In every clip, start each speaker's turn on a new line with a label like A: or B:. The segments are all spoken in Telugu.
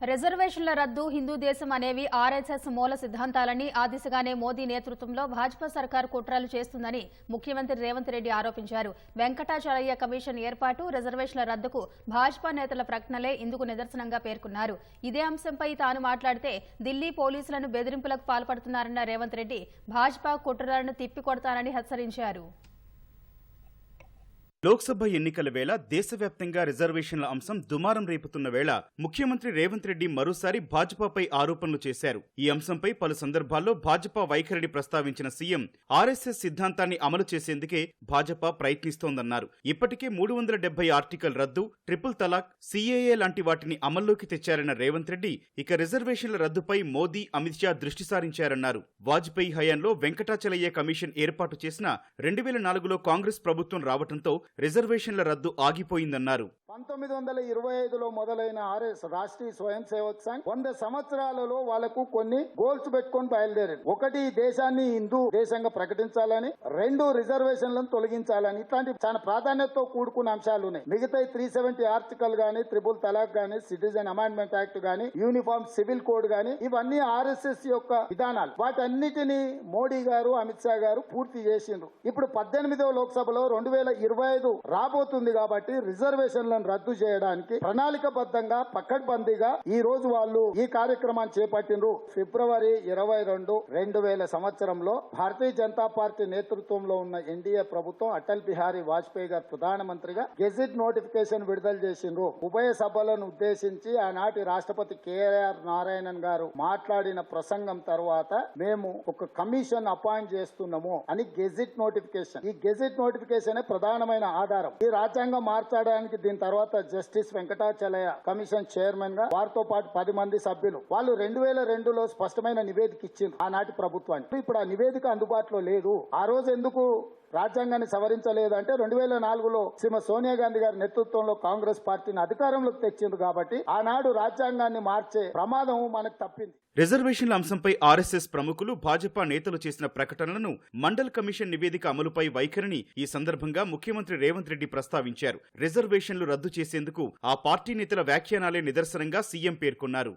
A: రిజర్వేషన్ల రద్దు హిందూ దేశం అనేవి ఆర్ఎస్ఎస్ మూల సిద్ధాంతాలని ఆ దిశగానే మోదీ నేతృత్వంలో భాజపా సర్కారు కుట్రలు చేస్తుందని ముఖ్యమంత్రి రేవంత్ రెడ్డి ఆరోపించారు. వెంకటాచలయ్య కమిషన్ ఏర్పాటు రిజర్వేషన్ల రద్దుకు భాజపా నేతల ప్రకటనలే ఇందుకు నిదర్శనంగా పేర్కొన్నారు. ఇదే అంశంపై తాను మాట్లాడితే ఢిల్లీ పోలీసులను బెదిరింపులకు పాల్పడుతున్నారన్న రేవంత్ రెడ్డి భాజపా కుట్రలను తిప్పికొడతానని హెచ్చరించారు.
B: లోక్సభ ఎన్నికల వేళ దేశవ్యాప్తంగా రిజర్వేషన్ల అంశం దుమారం రేపుతున్న వేళ ముఖ్యమంత్రి రేవంత్ రెడ్డి మరోసారి భాజపాపై ఆరోపణలు చేశారు. ఈ అంశంపై పలు సందర్భాల్లో భాజపా వైఖరిని ప్రస్తావించిన సీఎం ఆర్ఎస్ఎస్ సిద్ధాంతాన్ని అమలు చేసేందుకే భాజపా ప్రయత్నిస్తోందన్నారు. ఇప్పటికే మూడు వందల డెబ్బై ఆర్టికల్ రద్దు ట్రిపుల్ తలాక్ సీఏఏ లాంటి వాటిని అమల్లోకి తెచ్చారన్న రేవంత్ రెడ్డి ఇక రిజర్వేషన్ల రద్దుపై మోదీ అమిత్ షా దృష్టి సారించారన్నారు. వాజ్పేయి హయాంలో వెంకటాచలయ్య కమిషన్ ఏర్పాటు చేసిన రెండు వేల నాలుగులో కాంగ్రెస్ ప్రభుత్వం రావడంతో రిజర్వేషన్ల రద్దు ఆగిపోయిందన్నారు.
C: పంతొమ్మిది వందల ఇరవై ఐదులో మొదలైన ఆర్ఎస్ రాష్ట్రీయ స్వయం సేవక్ సంఘ్ వంద సంవత్సరాలలో వాళ్ళకు కొన్ని గోల్స్ పెట్టుకొని బయలుదేరారు ఒకటి దేశాన్ని హిందూ దేశంగా ప్రకటించాలని రెండు రిజర్వేషన్లను తొలగించాలని. ఇట్లాంటి చాలా ప్రాధాన్యతతో కూడుకున్న అంశాలు ఉన్నాయి. మిగతా త్రీ సెవెంటీ ఆర్టికల్ గానీ త్రిబుల్ తలాక్ గానీ సిటిజన్ అమెండ్మెంట్ యాక్ట్ గానీ యూనిఫామ్ సివిల్ కోడ్ గానీ ఇవన్నీ ఆర్ఎస్ఎస్ యొక్క విధానాలు. వాటన్నిటిని మోడీ గారు అమిత్ షా గారు పూర్తి చేసిండ్రు. ఇప్పుడు పద్దెనిమిదవ లోక్సభలో రెండు వేల ఇరవై ఐదు రాబోతుంది కాబట్టి రిజర్వేషన్లను రద్దు చేయడానికి ప్రణాళికబద్ధంగా పక్కడ్బందీగా ఈ రోజు వాళ్ళు ఈ కార్యక్రమాన్ని చేపట్టిండ్రు. ఫిబ్రవరి ఇరవై రెండు రెండు వేల సంవత్సరంలో భారతీయ జనతా పార్టీ నేతృత్వంలో ఉన్న ఎన్డీఏ ప్రభుత్వం అటల్ బిహారీ వాజ్పేయి గారు ప్రధానమంత్రిగా గెజిట్ నోటిఫికేషన్ విడుదల చేసిండ్రు. ఉభయ సభలను ఉద్దేశించి ఆనాటి రాష్ట్రపతి కేఆర్ నారాయణన్ గారు మాట్లాడిన ప్రసంగం తర్వాత మేము ఒక కమిషన్ అపాయింట్ చేస్తున్నాము అని గెజిట్ నోటిఫికేషన్. ఈ గెజిట్ నోటిఫికేషన్ ప్రధానమైన ఆధారం. ఈ రాజ్యాంగం మార్చడానికి దీని తర్వాత జస్టిస్ వెంకటాచలయ కమిషన్ చైర్మన్గా వారితో పాటు పది మంది సభ్యులు. వాళ్ళు రెండు వేల రెండులో స్పష్టమైన నివేదిక ఇచ్చింది ఆనాటి ప్రభుత్వానికి. ఇప్పుడు ఆ నివేదిక అందుబాటులో లేదు. ఆ రోజు ఎందుకు రాజ్యాంగాన్ని సవరించలేదంటే రెండు వేల నాలుగులో శ్రీమతి సోనియా గాంధీ గారి నేతృత్వంలో కాంగ్రెస్ పార్టీని అధికారంలోకి తెచ్చింది కాబట్టి ఆనాడు రాజ్యాంగాన్ని మార్చే ప్రమాదం మనకు తప్పింది.
B: రిజర్వేషన్ల అంశంపై ఆర్ఎస్ఎస్ ప్రముఖులు భాజపా నేతలు చేసిన ప్రకటనలను మండల్ కమిషన్ నివేదిక అమలుపై వైఖరిని ఈ సందర్భంగా ముఖ్యమంత్రి రేవంత్ రెడ్డి ప్రస్తావించారు. రిజర్వేషన్లు రద్దు చేసేందుకు ఆ పార్టీ నేతల వ్యాఖ్యానాలే నిదర్శనంగా సీఎం పేర్కొన్నారు.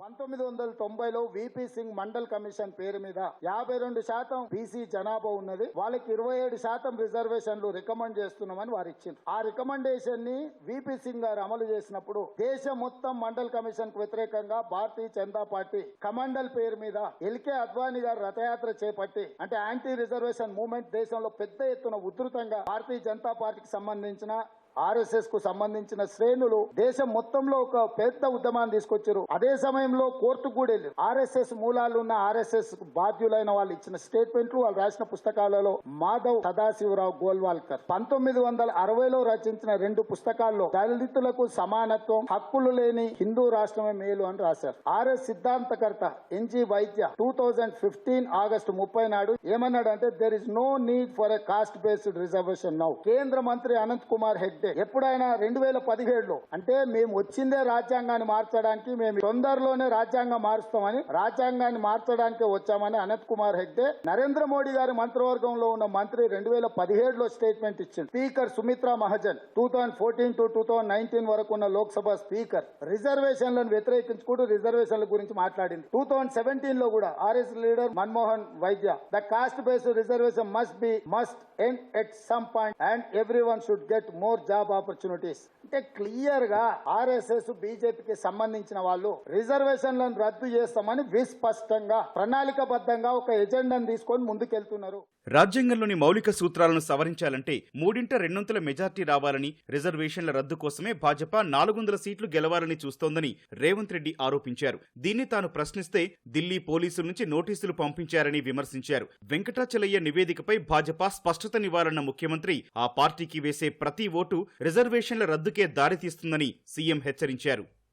C: పంతొమ్మిది వందల తొంభైలో విపి సింగ్ మండల్ కమిషన్ పేరు మీద యాభై రెండు శాతం బీసీ జనాభా ఉన్నది. వాళ్ళకి ఇరవై ఏడు శాతం రిజర్వేషన్లు రికమెండ్ చేస్తున్నామని వారు ఇచ్చింది ఆ రికమెండేషన్ని విపి సింగ్ గారు అమలు చేసినప్పుడు దేశం మొత్తం మండల్ కమిషన్కు వ్యతిరేకంగా భారతీయ జనతా పార్టీ కమండల్ పేరు మీద ఎల్కే అద్వానీ గారు రథయాత్ర చేపట్టి అంటే యాంటీ రిజర్వేషన్ మూవ్మెంట్ దేశంలో పెద్ద ఎత్తున ఉధృతంగా భారతీయ జనతా పార్టీకి సంబంధించిన ఆర్ఎస్ఎస్కు సంబంధించిన శ్రేణులు దేశం మొత్తంలో ఒక పెద్ద ఉద్యమాన్ని తీసుకొచ్చారు. అదే సమయంలో కోర్టు కూడా వెళ్ళారు ఆర్ఎస్ఎస్ మూలాలు ఉన్న ఆర్ఎస్ఎస్ బాధ్యులైన వాళ్ళు ఇచ్చిన స్టేట్మెంట్లు వాళ్ళు రాసిన పుస్తకాలలో మాధవ్ సదాశివరావు గోల్వాల్కర్. పంతొమ్మిది వందల అరవైలో రచించిన రెండు పుస్తకాల్లో దళితులకు సమానత్వం హక్కులు లేని హిందూ రాష్ట్రమే మేలు అని రాశారు. RS సిద్ధాంతకర్త NG Vaidya two thousand fifteen August ముప్పై నాడు ఏమన్నాడు అంటే there is no need for a caste based reservation now కేంద్ర మంత్రి అనంత్ కుమార్ హెగ్డే ఎప్పుడైనా రెండు వేల పదిహేడులో అంటే మేము వచ్చిందే రాజ్యాంగాన్ని మార్చడానికి మేము తొందరలోనే రాజ్యాంగం మారుస్తామని రాజ్యాంగాన్ని మార్చడానికి వచ్చామని అనంత్ కుమార్ హెగ్డే నరేంద్ర మోడీ గారి మంత్రివర్గంలో ఉన్న మంత్రి రెండు వేల పదిహేడులో స్టేట్మెంట్ ఇచ్చింది. Speaker Sumitra Mahajan two thousand fourteen to two thousand nineteen వరకు ఉన్న లోక్సభ స్పీకర్. రిజర్వేషన్లను వ్యతిరేకించుకుంటూ రిజర్వేషన్ల గురించి మాట్లాడింది. టూ థౌసండ్ సెవెంటీన్లో కూడా RSS leader Manmohan Vaidya the caste based reservation must be must end at some point and everyone should get more job opportunities అంటే క్లియర్గా ఆర్ఎస్ఎస్ బీజేపీకి సంబంధించిన వాళ్ళు రిజర్వేషన్లను రద్దు చేస్తామని విస్పష్టంగా ప్రణాళికబద్ధంగా ఒక ఎజెండాను తీసుకొని ముందుకెళ్తున్నారు.
B: రాజ్యాంగంలోని మౌలిక సూత్రాలను సవరించాలంటే మూడింట రెండొంతుల మెజార్టీ రావాలని రిజర్వేషన్ల రద్దు కోసమే భాజపా నాలుగు వందల సీట్లు గెలవాలని చూస్తోందని రేవంత్ రెడ్డి ఆరోపించారు. దీన్ని తాను ప్రశ్నిస్తే ఢిల్లీ పోలీసుల నుంచి నోటీసులు పంపించారని విమర్శించారు. వెంకటాచలయ్య నివేదికపై భాజపా స్పష్టతనివ్వాలన్న ముఖ్యమంత్రి ఆ పార్టీకి వేసే ప్రతి ఓటు రిజర్వేషన్ల రద్దుకే దారితీస్తుందని సీఎం హెచ్చరించారు.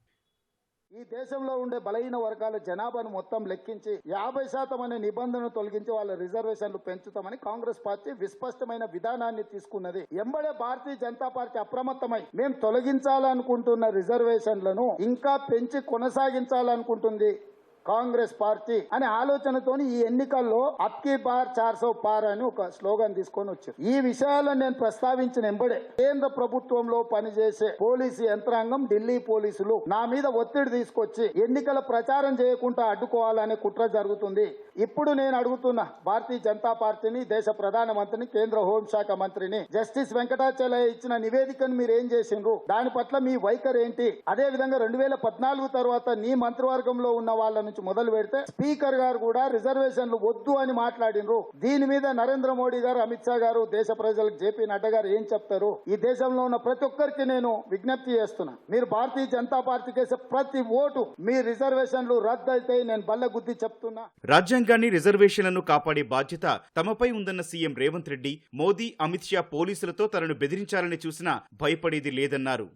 C: ఈ దేశంలో ఉండే బలహీన వర్గాల జనాభాను మొత్తం లెక్కించి యాభై శాతం అనే నిబంధనను తొలగించి వాళ్ళ రిజర్వేషన్లు పెంచుతామని కాంగ్రెస్ పార్టీ విస్పష్టమైన విధానాన్ని తీసుకున్నది. ఎంబడే భారతీయ జనతా పార్టీ అప్రమత్తమై మేము తొలగించాలనుకుంటున్న రిజర్వేషన్లను ఇంకా పెంచి కొనసాగించాలనుకుంటుంది. కాంగ్రెస్ పార్టీ అనే ఆలోచనతోని ఈ ఎన్నికల్లో అప్కి పార్ చార్సో పార్ అని ఒక స్లోగన్ తీసుకొని వచ్చారు. ఈ విషయాలను నేను ప్రస్తావించిన ఎంబడే కేంద్ర ప్రభుత్వంలో పనిచేసే పోలీసు యంత్రాంగం ఢిల్లీ పోలీసులు నా మీద ఒత్తిడి తీసుకొచ్చి ఎన్నికల ప్రచారం చేయకుండా అడ్డుకోవాలనే కుట్ర జరుగుతుంది. ఇప్పుడు నేను అడుగుతున్నా భారతీయ జనతా పార్టీని దేశ ప్రధానమంత్రిని కేంద్ర హోంశాఖ మంత్రిని జస్టిస్ వెంకటాచలయ్య ఇచ్చిన నివేదికను మీరు ఏం చేసిండ్రు? దాని పట్ల మీ వైఖరి ఏంటి? అదే విధంగా రెండు వేల పద్నాలుగు తర్వాత నీ మంత్రివర్గంలో ఉన్న వాళ్ళను నుంచి మొదలు పెడితే స్పీకర్ గారు కూడా రిజర్వేషన్లు వద్దు అని మాట్లాడినరు. దీని మీద నరేంద్ర మోడీ గారు అమిత్ షా గారు దేశ ప్రజలకు జేపీ నడ్డా గారు ఏం చెప్తారు ఈ దేశంలో ఉన్న ప్రతి ఒక్కరికి నేను విజ్ఞప్తి చేస్తున్నా. మీరు భారతీయ జనతా పార్టీ వేసే ప్రతి ఓటు మీ రిజర్వేషన్లు రద్దు అయితే నేను బల్ల గుద్ది చెప్తున్నా.
B: రాజ్యాంగాన్ని రిజర్వేషన్లను కాపాడే బాధ్యత తమపై ఉందన్న సీఎం రేవంత్ రెడ్డి మోదీ అమిత్ షా పోలీసులతో తనను బెదిరించాలని చూసినా భయపడేది లేదన్నారు.